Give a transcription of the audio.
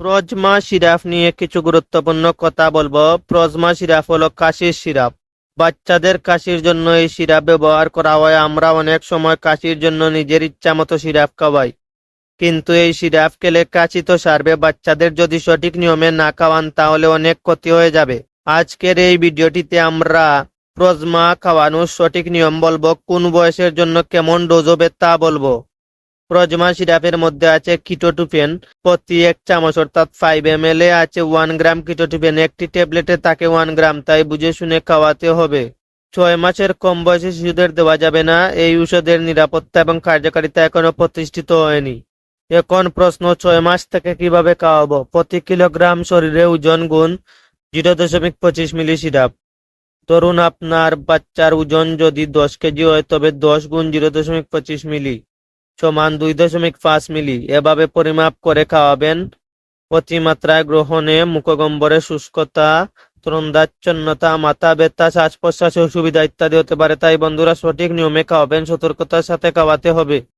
প্রজমা syrup নিয়ে কিছু গুরুত্বপূর্ণ কথা বলব। প্রজমা সিরাপ হলো কাশির সিরাপ। বাচ্চাদের কাশির জন্য এই সিরাপ ব্যবহার করা হয়। আমরা অনেক সময় কাশির জন্য নিজের ইচ্ছা মতো সিরাপ খাওয়াই। কিন্তু এই সিরাপ খেলে কাশি তো সারবে। বাচ্চাদের যদি সঠিক নিয়মে না খাওয়ান, তাহলে অনেক ক্ষতি হয়ে যাবে। আজকের এই ভিডিওটিতে আমরা প্রজমা খাওয়ানোর সঠিক নিয়ম বলব। কোন বয়সের জন্য কেমন ডোজ হবে তা বলব। প্রজমা সিরাপের মধ্যে আছে কিটোটুফেন প্রতি এক চামচ, অর্থাৎ ফাইভ এম এল এ আছে ওয়ান গ্রাম কিটোটুফেন একটি ট্যাবলেটে থাকে ওয়ান গ্রাম তাই বুঝে শুনে খাওয়াতে হবে। ছয় মাসের কম বয়সী শিশুদের দেওয়া যাবে না। এই ঔষধের নিরাপত্তা এবং কার্যকারিতা এখনও প্রতিষ্ঠিত হয়নি। এখন প্রশ্ন, ছয় মাস থেকে কীভাবে খাওয়াবো? প্রতি কিলোগ্রাম শরীরে ওজন গুণ জিরো দশমিক পঁচিশ মিলি সিরাপ ধরুন, আপনার বাচ্চার ওজন যদি দশ কেজি হয়, তবে দশ গুণ জিরো দশমিক পঁচিশ মিলি। সমান দুই দশমিক পাঁচ মিলি। এভাবে পরিমাপ করে খাওয়াবেন। অতিমাত্রায় গ্রহণে মুখগম্বরে শুষ্কতা ত্রন্দাচ্ছন্নতা মাথা ব্যথা, শ্বাস প্রশ্বাসের সুবিধা ইত্যাদি হতে পারে। তাই বন্ধুরা সঠিক নিয়মে খাওয়াবেন। সতর্কতার সাথে খাওয়াতে হবে।